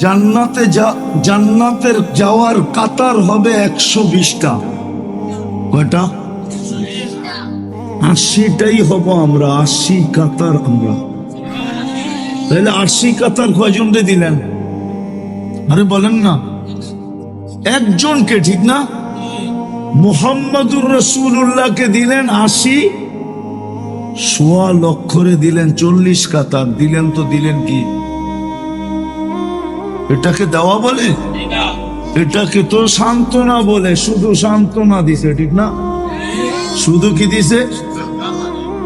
জান্নাতে জান্নাতের যাওয়ার কাতার হবে একশো বিশটা। কয়টা? আশিটাই হব আমরা, আশি কাতার আমরা। তাহলে আশি কাতার কয়জনকে দিলেন? আরে বলেন না। একজনকে, ঠিক না? মোহাম্মদুর রসুল্লাহকে দিলেন আশি, সোয়া লক্ষরে দিলেন চল্লিশ কাতার। দিলেন তো দিলেন কি? এটাকে দেওয়া বলে? এটাকে তো সান্ত্বনা বলে, শুধু সান্ত্বনা দিছে, ঠিক না? শুধু কি দিছে?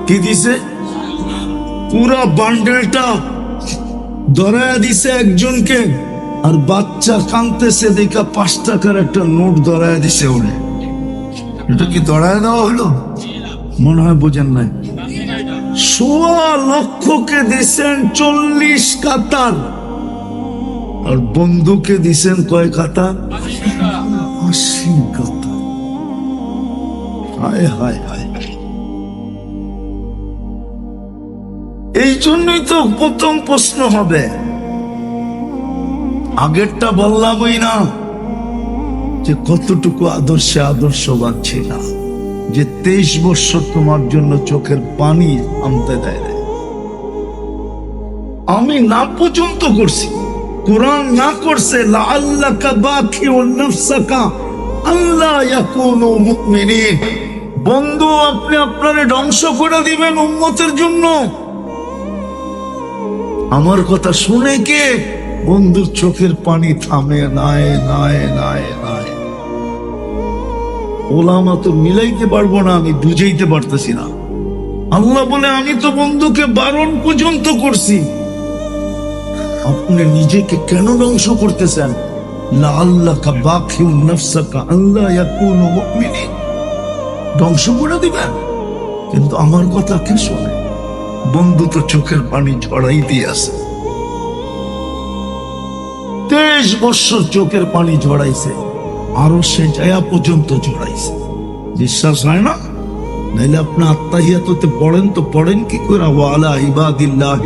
কি দিছে? পুরো বান্ডেলটা ধরায়া দিছে একজনকে, আর বাচ্চা কানতেছে দেখা পাঁচ টাকার একটা নোট ধরায়া দিছে ওরে। এটা কি ধরায় দেওয়া হলো? মনে হয় বোঝেন নাই। সোয়া লক্ষকে দিছেন চল্লিশ কাতার। আর বন্ধুকে দিছেন কয় কাতার আশি কাতার হায় হায় হায়। এই জন্যই তো প্রথম প্রশ্ন হবে। আগেরটা বললামই না যে কতটুকু আদর্শে আদর্শ আদর্শবান ছিল, যে তেইশ বছর তোমার জন্য চোখের পানি আনতে দেয়। আমি না পর্যন্ত করছি। কোরআন না করছে বন্ধু, আপনি আপনারে ধ্বংস করে দিবেন উম্মতের জন্য। আমার কথা শুনে কে? বন্ধুর চোখের পানি থামে, নাই নাই নাই নাই। ওলামা তো মিলাইতে পারব না, আমি বুঝাইতে পারতেছি না। আল্লাহ বলে, আমি তো বন্ধুকে বারণ পর্যন্ত করছি। আপনি নিজেকে কেন ধ্বংস করতেছেন? ধ্বংস করে দিবেন। কিন্তু আমার কথা কে শোনে? বন্ধু তো চোখের পানি ঝড়াই দিয়ে আছে। তেইশ বছর চোখের পানি ঝড়াইছে আরও সে জায়া পর্যন্ত ঝড়াইছে বিশ্বাস হয় না? নাইলে আপনি আত্মাহিয়াততে পড়েন তো পড়েন কি করে? ওয়ালা ইবাদিল্লাহ